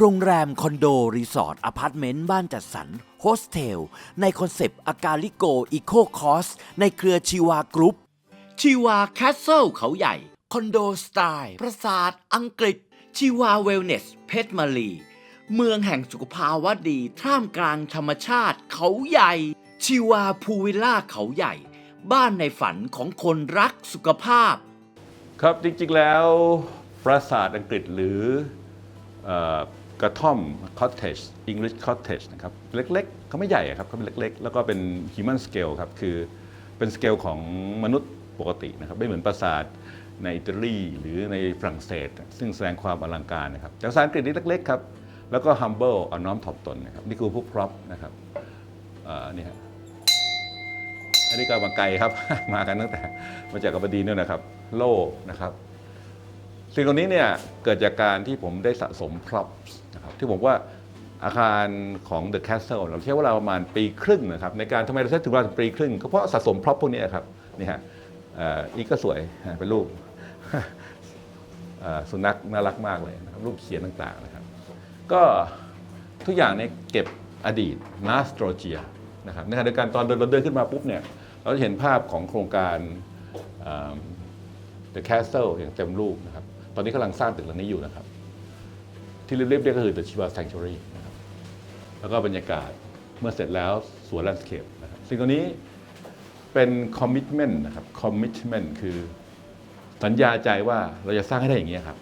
โรงแรม คอนโด รีสอร์ทอพาร์ตเมนต์ บ้านจัดสรรโฮสเทล ในคอนเซปต์ อากาลิโก อีโคคอส ในเครือชีวากรุ๊ปชีวาแคสเซิลเขาใหญ่ คอนโดสไตล์ ปราสาทอังกฤษ ชีวาเวลเนส เพชรมาลีเมืองแห่งสุขภาวะดี ท่ามกลางธรรมชาติเขาใหญ่ ชีวาพูวิลล่าเขาใหญ่ บ้านในฝันของคนรักสุขภาพ ครับจริงๆแล้ว ปราสาทอังกฤษหรือเอ่อ กระท่อม cottage English cottage นะครับเล็กๆเขาไม่ใหญ่อะครับเขาเป็นเล็ก ๆ แล้วก็เป็น human scale ครับคือเป็นสเกลของมนุษย์ปกตินะครับไม่เหมือนปราสาทในอิตาลีหรือในฝรั่งเศส ซึ่งแสดงความอลังการนะครับจากภาษาอังกฤษนี่เล็กๆครับแล้วก็ humble อ่อนน้อมถ่อมตนนะครับนี่คือพวก prop นะครับอ่อนี่ฮะอันนี้ก็มาไกลครับ มากันตั้งแต่มาจากกบดีเนี่ยนะครับ โล่นะครับสิ่งเหล่านี้เนี่ยเกิดจากการที่ผมได้สะสม props นะ ครับที่ผมว่าอาคารของ The Castle เราใช้เวลาประมาณปีครึ่งนะครับ ในการทำไมเราใช้ถึงเวลาปีครึ่งก็เพราะสะสม prop พวกนี้ครับนี่ฮะอีกก็สวยเป็นรูปสุนัขน่ารักมากเลยนะครับรูปเขียนต่างๆนะครับ ก็ทุกอย่างเนี่ยเก็บอดีต n a s t r o g i a นะครับในขณะเดียวกันตอนเราเดินขึ้นมาปุ๊บเนี่ยเราจะเห็นภาพของโครงการเอิ่ม The Castle อย่างเต็มรูปนะครับ ตอนนี้กำลังสร้างตึกหลังนี้อยู่นะครับ ที่เรียบๆเรียกก็คือ The Shiva Sanctuary นะครับแล้วก็บรรยากาศเมื่อเสร็จแล้วสวนแลนด์สเคปนะครับสิ่งเหล่านี้เป็น commitment นะครับ commitment คือสัญญาใจว่าเราจะสร้างให้ได้อย่างนี้ยครับ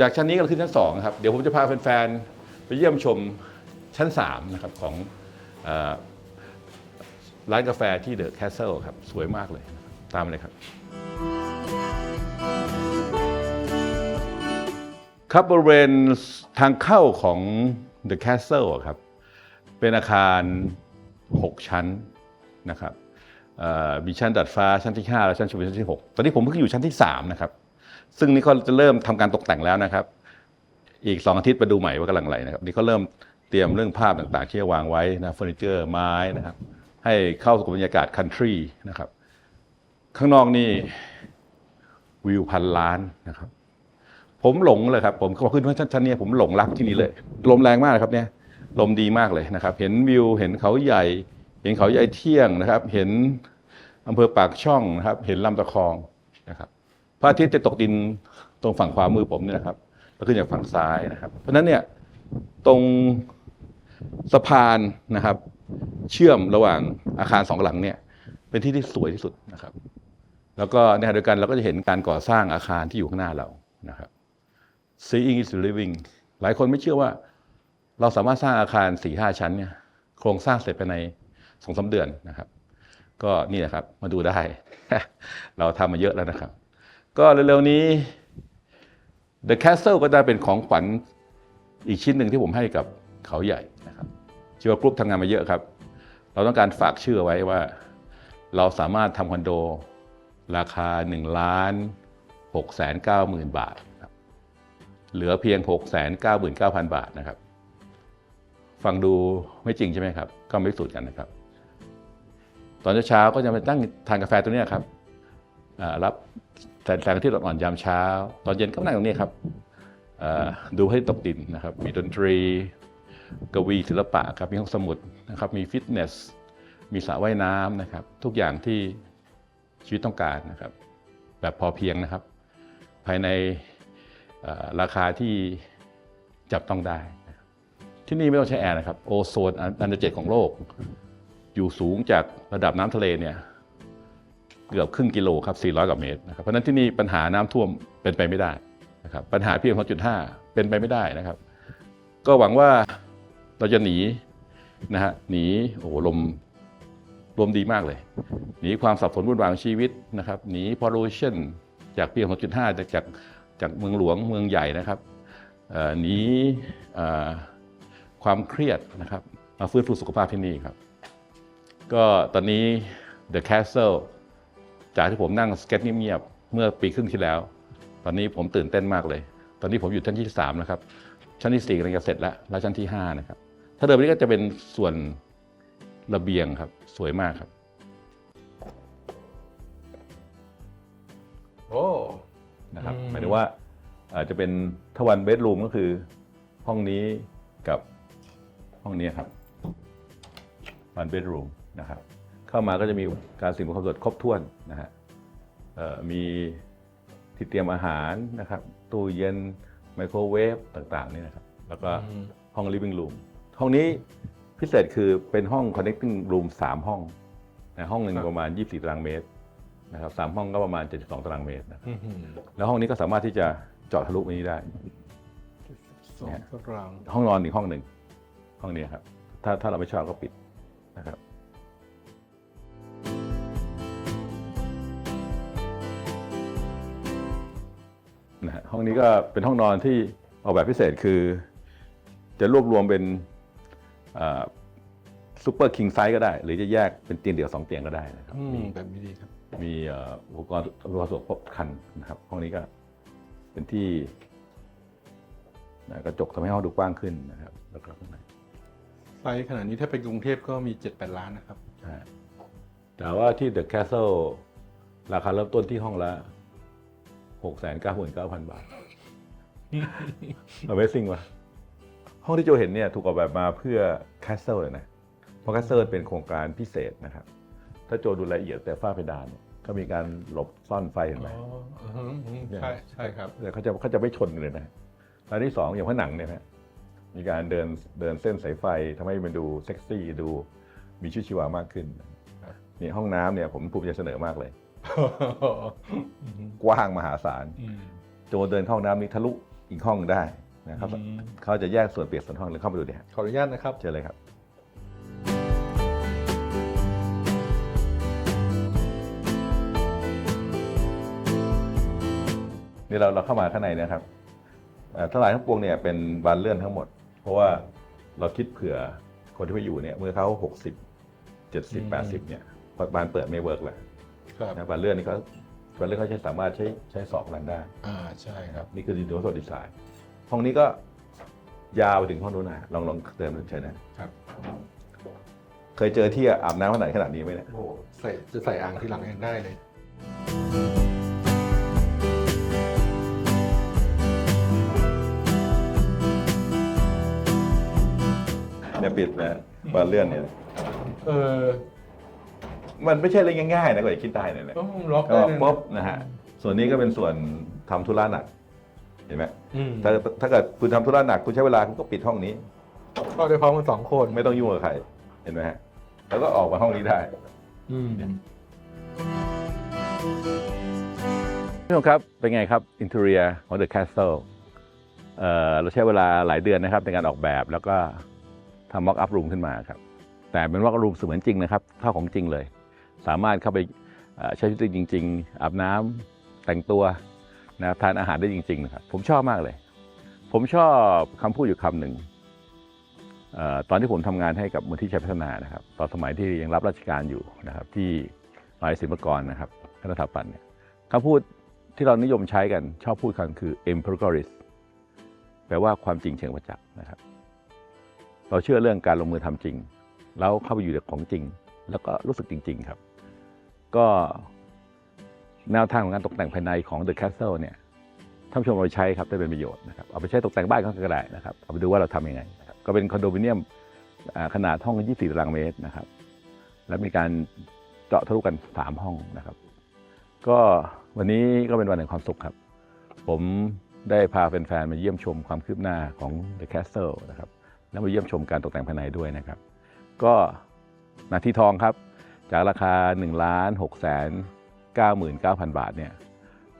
จากชั้นนี้ก็ขึ้นชั้นสองครับ เดี๋ยวผมจะพาแฟนๆ ไปเยี่ยมชมชั้น3นะครับของอร้านกาแฟที่เดอะแคสเซิลครับ สวยมากเลย ตามมาเลยครับ ครับบริเวณทางเข้าของ The Castle อะครับ เป็นอาคาร 6 ชั้นนะครับมีชั้นดัดฟ้าชั้นที่ 5 และชั้นชมวิวชั้นที่ 6 ตอนนี้ผมเพิ่งอยู่ชั้นที่ 3 นะครับ ซึ่งนี่ก็จะเริ่มทำการตกแต่งแล้วนะครับ อีก 2 อาทิตย์มาดูใหม่ว่ากำลังอะไรนะครับ นี่ก็เริ่มเตรียมเรื่องภาพต่างๆ ที่จะวางไว้นะเฟอร์นิเจอร์ไม้นะครับ ให้เข้ากับบรรยากาศคันทรีนะครับ ข้างนอกนี่วิวพันล้านนะครับ ผมหลงเลยครับผมพอขึ้นชั้นชั้นเนี้ผมหลงรักที่นี่เลย ลมแรงมากครับเนี่ยลมดีมากเลยนะครับ เห็นวิวเห็นเขาใหญ่ เห็นเขาใหญ่เที่ยงนะครับ เห็นอำเภอปากช่องนะครับ เห็นลำตะคองนะครับพระอาทิตย์จะตกดินตรงฝั่งขวามือผมเนี่ยนะครับแล้วขึ้นจากฝั่งซ้ายนะครับ เพราะฉะนั้นเนี่ยตรงสะพานนะครับ เชื่อมระหว่างอาคารสองหลังเนี่ยเป็นที่ที่สวยที่สุดนะครับ แล้วก็ในขณะเดียวกันเราก็จะเห็นการก่อสร้างอาคารที่อยู่ข้างหน้าเรานะครับ Seeing is living หลายคนไม่เชื่อว่า เราสามารถสร้างอาคาร4ี่ห้าชั้นเนี่ยโครงสร้างเสร็จภายในสองสาเดือนนะครับ ก็นี่แหละครับมาดูได้ เราทำมาเยอะแล้วนะครับ ก็เร็วๆนี้ The Castle ก็ได้เป็นของขวัญอีกชิ้นหนึ่งที่ผมให้กับเขาใหญ่นะครับชีวกรุ๊ปทำงานมาเยอะครับ เราต้องการฝากชื่อไว้ว่า เราสามารถทำคอนโด ราคา 1 ล้าน6แสน9หมื่นบาท เหลือเพียง6แสน9หมื่น9พันบาทนะครับ ฟังดูไม่จริงใช่ไหมครับ ก็ไม่พิสูจน์กันนะครับ ตอนเช้าก็จะไปตั้งทานกาแฟตรงเนี้ครับรับแสงแสงทิตย์อ่อนยามเช้า ตอนเย็นก็นั่งตรงนี้ครับดูให้ตกดินนะครับ มีดนตรี กวีศิลปะครับ มีห้องสมุดนะครับ มีฟิตเนส มีสระว่ายน้ำนะครับ ทุกอย่างที่ชีวิตต้องการนะครับ แบบพอเพียงนะครับ ภายใน ราคาที่จับต้องได้ ที่นี่ไม่ต้องใช้แอร์นะครับ โอโซนอันดับเจ็ดของโลก อยู่สูงจากระดับน้ำทะเลเนี่ยเกือบครึ่งกิโลครับ 400 กว่าเมตรนะครับเพราะนั้นที่นี่ปัญหาน้ำท่วมเป็นไปไม่ได้นะครับปัญหาเพียง2.5 เป็นไปไม่ได้นะครับ ก็หวังว่าเราจะหนีนะฮะหนีโอ้ลมลมดีมากเลย หนีความสับสนวุ่นวายของชีวิตนะครับหนี pollution จากปี2.5จากจาก จากเมืองหลวงเมืองใหญ่นะครับหนีความเครียดนะครับมาฟื้นฟูสุขภาพที่นี่ครับ ก็ตอนนี้ The Castle จากที่ผมนั่งสเก็ตเงียบๆเมื่อปีครึ่งที่แล้ว ตอนนี้ผมตื่นเต้นมากเลย ตอนนี้ผมอยู่ชั้นที่3นะครับชั้นที่ 4กำลังจะเสร็จแล้วแล้วชั้นที่ 5 นะครับ ถ้าเดินไปนี้ก็จะเป็นส่วนระเบียงครับ สวยมากครับ โอ้ นะครับอืม หมายถึงว่าอาจจะเป็นทวันเบดรูมก็คือห้องนี้กับห้องนี้ครับ one bedroom นะครับ เข้ามาก็จะมีการสิ่งความสะดวกครบถ้วนนะฮะเอ่อมีที่เตรียมอาหารนะครับ ตู้เย็นไมโครเวฟต่างๆนี่นะครับ แล้วก็ห้อง living room ห้องนี้พิเศษคือเป็นห้อง connecting room 3 ห้องนะห้องหนึ่งครับประมาณ 24ตารางเมตร นะครับสามห้องก็ประมาณ 72 ตารางเมตรนะครับอื้อหือแล้วห้องนี้ก็สามารถที่จะเจาะทะลุไปนี้ได้ สองตารางห้องนอนอีกห้องหนึ่งห้องนี้ครับ ถ้าถ้าเราไม่ชอบก็ปิดนะครับนะฮะห้องนี้ก็เป็นห้องนอนที่ออกแบบพิเศษคือ จะรวบรวมเป็น ซูเปอร์คิงไซส์ก็ได้ หรือจะแยกเป็นเตียงเดี่ยวสองเตียงก็ได้นะครับอืมมีแบบนี้ดีครับ มีเอ่ออุปกรณ์อำนวยความสะดวกครบครันนะครับห้องนี้ก็เป็นที่นะกระจกทำให้ห้องดูกว้างขึ้นนะครับ แล้วก็ข้างในไซส์ขนาดนี้ถ้าเป็นกรุงเทพก็มี 7-8 ล้านนะครับ ใช่แต่ว่าที่ The Castle ราคาเริ่มต้นที่ห้องละหกแสนเก้าหมื่นเก้าพันบาท Amazing ว่ะห้องที่โจเห็นเนี่ยถูกออกแบบมาเพื่อ Castle เลยนะ เพราะ Castle เป็นโครงการพิเศษนะครับ ถ้าโจดูรายละเอียดแต่ฝ้าเพดานเนี่ยก็มีการหลบซ่อนไฟเห็นไหมอ๋ออือหืออือหือใช่ใช่ครับ แต่เขาจะเขาจะไม่ชนกันเลยนะรายที่สองอย่างผนังเนี่ยนะมีการเดินเดินเส้นสายไฟทำให้มันดูเซ็กซี่ดูมีชีวิตชีวามากขึ้นนี่ห้องน้ำเนี่ยผมภูมิใจเสนอมากเลยอือหือกว้างมหาศาล อืมโจเดินเข้าห้องน้ำนี้ทะลุอีกห้องได้นะครับอืมเขาจะแยกส่วนเปียกส่วนห้องเลยเข้าไปดูดิฮะขออนุญาตนะครับเชิญเลยครับ นี่เราเราเข้ามาข้างในนะครับเอ่อทั้งหลายทั้งปวงเนี่ยเป็นบานเลื่อนทั้งหมด เพราะว่าเราคิดเผื่อคนที่ไปอยู่เนี่ยเมื่อเขาหกสิบเจ็ดสิบแปดสิบเนี่ยพอบานเปิดไม่เวิร์กแล้วครับนะบานเลื่อนนี่เขาบานเลื่อนเขาใช้สามารถใช้ใช้สอบรันได้อ่าใช่ครับนี่คือดีโดโซดีไซน์ห้องนี้ก็ยาวไปถึงห้องนู้นนะลองลองเดินเชิญนะครับ เคยเจอที่อาบน้ำขนาดขนาดนี้ไหมเนี่ยโอ้โหใส่จะใส่อ่างทีหลังยังได้เลย ปิดนะบานเลื่อนเนี่ย เออมันไม่ใช่เรื่องง่ายๆนะกว่าจะคิดได้เนี่ยนะต้องล็อกก็ได้เลยนะปุ๊บนะฮะส่วนนี้ก็เป็นส่วนทำธุระหนัก เห็นไหมอืมถ้าถ้าเกิดคุณทำธุระหนักคุณใช้เวลาคุณก็ปิดห้องนี้เข้าได้พร้อมกันสองคนไม่ต้องยุ่งกับใครเห็นไหมฮะแล้วก็ออกมาห้องนี้ได้ อืม พี่น้องครับ เป็นไงครับอินเทอร์เนียของ The Castle เอ่อเราใช้เวลาหลายเดือนนะครับในการออกแบบแล้วก็ ทำ mock up room ขึ้นมาครับ แต่เป็น mock up room เสมือนจริงนะครับเท่าของจริงเลย สามารถเข้าไปใช้ชีวิตจริง ๆ อาบน้ำแต่งตัวนะทานอาหารได้จริงๆนะครับผมชอบมากเลย ผมชอบคำพูดอยู่คำหนึ่งอตอนที่ผมทำงานให้กับมูลที่ชัยพัฒนานะครับ ตอนสมัยที่ยังรับราชการอยู่นะครับ ที่หายาลัยศิลปกรนะครับคณะสถาปัตย์เนี่ยคำพูดที่เรานิยมใช้กันชอบพูดกันคือ empiricalist แปลว่าความจริงเชิงประจักษ์นะครับ เราเชื่อเรื่องการลงมือทำจริง แล้วเข้าไปอยู่ในของจริง แล้วก็รู้สึกจริง ๆครับ ก็แนวทางของการตกแต่งภายในของ The Castle เนี่ยท่านผู้ชมเอาไปใช้ครับได้เป็นประโยชน์นะครับเอาไปใช้ตกแต่งบ้านก็ได้นะครับเอาไปดูว่าเราทำยังไงนะครับก็เป็นคอนโดมิเนียมขนาดห้อง 24 ตารางเมตรนะครับ และมีการเจาะทะลุกัน 3 ห้องนะครับ ก็วันนี้ก็เป็นวันแห่งความสุขครับ ผมได้พาแฟนๆมาเยี่ยมชมความคืบหน้าของ The Castle นะครับ แล้วมาเยี่ยมชมการตกแต่งภายในด้วยนะครับ ก็นาทีทองครับ จากราคา1ล้าน6แสน99,000 บาทเนี่ย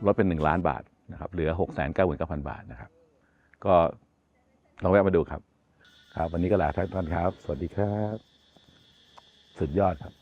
ลดเป็น 1 ล้านบาทนะครับเหลือ6แสน99,000 บาทนะครับ ก็ลองแวะมาดูครับ ครับวันนี้ก็ลาท่านครับ สวัสดีครับ สุดยอดครับ